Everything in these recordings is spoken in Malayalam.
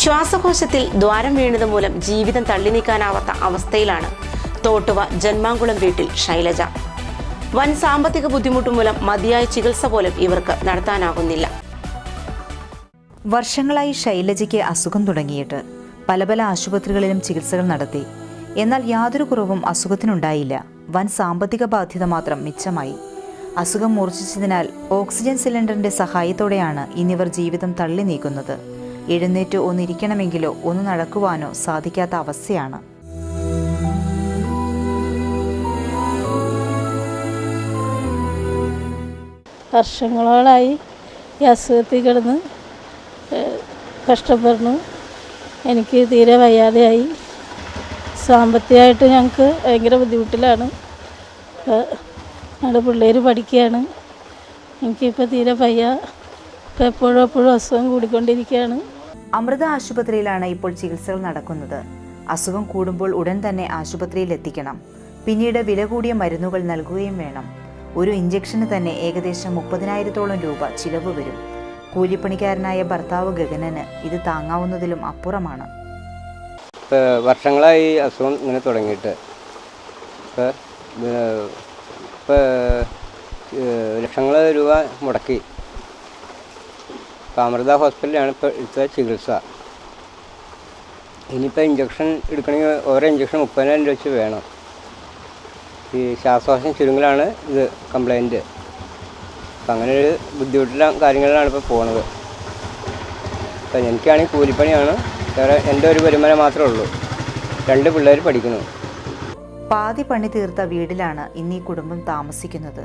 ശ്വാസകോശത്തിൽ ദ്വാരം വീണതുമൂലം ജീവിതം തള്ളി നീക്കാനാവാത്ത അവസ്ഥയിലാണ്. തോട്ടുവ ജന്മാങ്കുളം വീട്ടിൽ ശൈലജ. വൻ സാമ്പത്തിക ബുദ്ധിമുട്ട് മൂലം മതിയായ ചികിത്സ പോലും ഇവർക്ക് നടത്താനാകുന്നില്ല. വർഷങ്ങളായി ശൈലജയ്ക്ക് അസുഖം തുടങ്ങിയിട്ട് പല പല ആശുപത്രികളിലും ചികിത്സകൾ നടത്തി. എന്നാൽ യാതൊരു കുറവും അസുഖത്തിനുണ്ടായില്ല. വൻ സാമ്പത്തിക ബാധ്യത മാത്രം മിച്ചമായി. അസുഖം മൂർച്ഛിച്ചതിനാൽ ഓക്സിജൻ സിലിണ്ടറിന്റെ സഹായത്തോടെയാണ് ഇന്നിവർ ജീവിതം തള്ളി നീക്കുന്നത്. എഴുന്നേറ്റ് ഒന്നിരിക്കണമെങ്കിലോ ഒന്ന് നടക്കുവാനോ സാധിക്കാത്ത അവസ്ഥയാണ്. വർഷങ്ങളോളായി ഈ അസുഖത്തിൽ കിടന്ന് കഷ്ടപ്പെടുന്നു. എനിക്ക് തീരെ വയ്യാതെയായി. സാമ്പത്തികമായിട്ട് ഞങ്ങൾക്ക് ഭയങ്കര ബുദ്ധിമുട്ടിലാണ്. ഞങ്ങളുടെ പിള്ളേർ പഠിക്കുകയാണ്. എനിക്കിപ്പോൾ തീരെ വയ്യ. ഇപ്പോൾ എപ്പോഴും എപ്പോഴും അസുഖം കൂടിക്കൊണ്ടിരിക്കുകയാണ്. അമൃത ആശുപത്രിയിലാണ് ഇപ്പോൾ ചികിത്സകൾ നടക്കുന്നത്. അസുഖം കൂടുമ്പോൾ ഉടൻ തന്നെ ആശുപത്രിയിൽ എത്തിക്കണം. പിന്നീട് വില കൂടിയ മരുന്നുകൾ നൽകുകയും വേണം. ഒരു ഇഞ്ചക്ഷന് തന്നെ ഏകദേശം മുപ്പതിനായിരത്തോളം രൂപ ചിലവ് വരും. കൂലിപ്പണിക്കാരനായ ഭർത്താവ് ഗഗനന് ഇത് താങ്ങാവുന്നതിലും അപ്പുറമാണ്. വർഷങ്ങളായി അസുഖം ഇങ്ങനെ തുടങ്ങിയിട്ട്. ഇപ്പോൾ ഇപ്പോൾ ലക്ഷങ്ങൾ രൂപ മുടക്കി. ഇപ്പോൾ അമൃത ഹോസ്പിറ്റലിലാണ് ഇപ്പോൾ ഇവിടുത്തെ ചികിത്സ. ഇനിയിപ്പോൾ ഇഞ്ചക്ഷൻ എടുക്കണമെങ്കിൽ ഓരോ ഇഞ്ചക്ഷൻ മുപ്പതിനായിരം രൂപ വെച്ച് വേണം. ഈ ശ്വാസകോശം ചുരുങ്ങലാണ് ഇത് കംപ്ലൈന്റ് അപ്പം അങ്ങനെ ഒരു ബുദ്ധിമുട്ടുള്ള കാര്യങ്ങളിലാണ് ഇപ്പോൾ പോണത്. അപ്പം എനിക്കാണെങ്കിൽ കൂലിപ്പണിയാണ്. വേറെ എന്റെ ഒരു വരുമാനം മാത്രമേ ഉള്ളൂ. രണ്ട് പിള്ളേർ പഠിക്കുന്നു. പാതി പണി തീർത്ത വീടിലാണ് ഇന്ന് ഈ കുടുംബം താമസിക്കുന്നത്.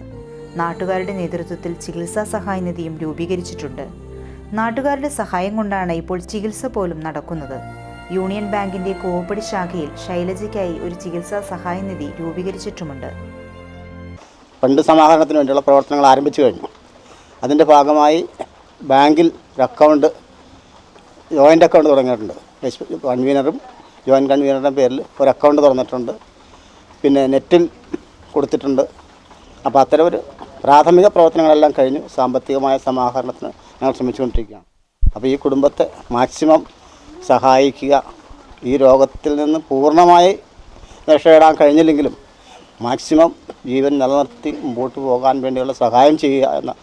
നാട്ടുകാരുടെ നേതൃത്വത്തിൽ ചികിത്സാ സഹായനിധിയും രൂപീകരിച്ചിട്ടുണ്ട്. നാട്ടുകാരുടെ സഹായം കൊണ്ടാണ് ഇപ്പോൾ ചികിത്സ പോലും നടക്കുന്നത്. യൂണിയൻ ബാങ്കിന്റെ കോവപ്പടി ശാഖയിൽ ശൈലജയ്ക്കായി ഒരു ചികിത്സാ സഹായ നിധി രൂപീകരിച്ചിട്ടുമുണ്ട്. ഫണ്ട് സമാഹരണത്തിന് വേണ്ടിയുള്ള പ്രവർത്തനങ്ങൾ ആരംഭിച്ചു കഴിഞ്ഞു. അതിന്റെ ഭാഗമായി ബാങ്കിൽ ഒരു അക്കൗണ്ട് ജോയിന്റ് അക്കൗണ്ട് തുടങ്ങിയിട്ടുണ്ട്. കൺവീനറും ജോയിന്റ് കൺവീനറുടെ പേരിൽ ഒരു അക്കൗണ്ട് തുറന്നിട്ടുണ്ട്. പിന്നെ നെറ്റിൽ കൊടുത്തിട്ടുണ്ട്. അപ്പോൾ അത്തരം ഒരു പ്രാഥമിക പ്രവർത്തനങ്ങളെല്ലാം കഴിഞ്ഞു സാമ്പത്തികമായ സമാഹരണത്തിന് ഞങ്ങൾ ശ്രമിച്ചുകൊണ്ടിരിക്കുകയാണ്. അപ്പോൾ ഈ കുടുംബത്തെ മാക്സിമം സഹായിക്കുക ഈ രോഗത്തിൽ നിന്ന് പൂർണമായി രക്ഷപ്പെടാൻ കഴിഞ്ഞില്ലെങ്കിലും മാക്സിമം ജീവൻ നിലനിർത്തി മുമ്പോട്ട് പോകാൻ വേണ്ടിയുള്ള സഹായം ചെയ്യുക എന്ന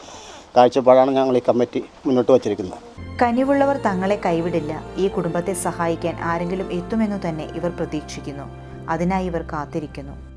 കാഴ്ചപ്പാടാണ് ഞങ്ങൾ ഈ കമ്മിറ്റി മുന്നോട്ട് വച്ചിരിക്കുന്നത്. കനിവുള്ളവർ തങ്ങളെ കൈവിടില്ല. ഈ കുടുംബത്തെ സഹായിക്കാൻ ആരെങ്കിലും എത്തുമെന്നു തന്നെ ഇവർ പ്രതീക്ഷിക്കുന്നു. അതിനായി ഇവർ കാത്തിരിക്കുന്നു.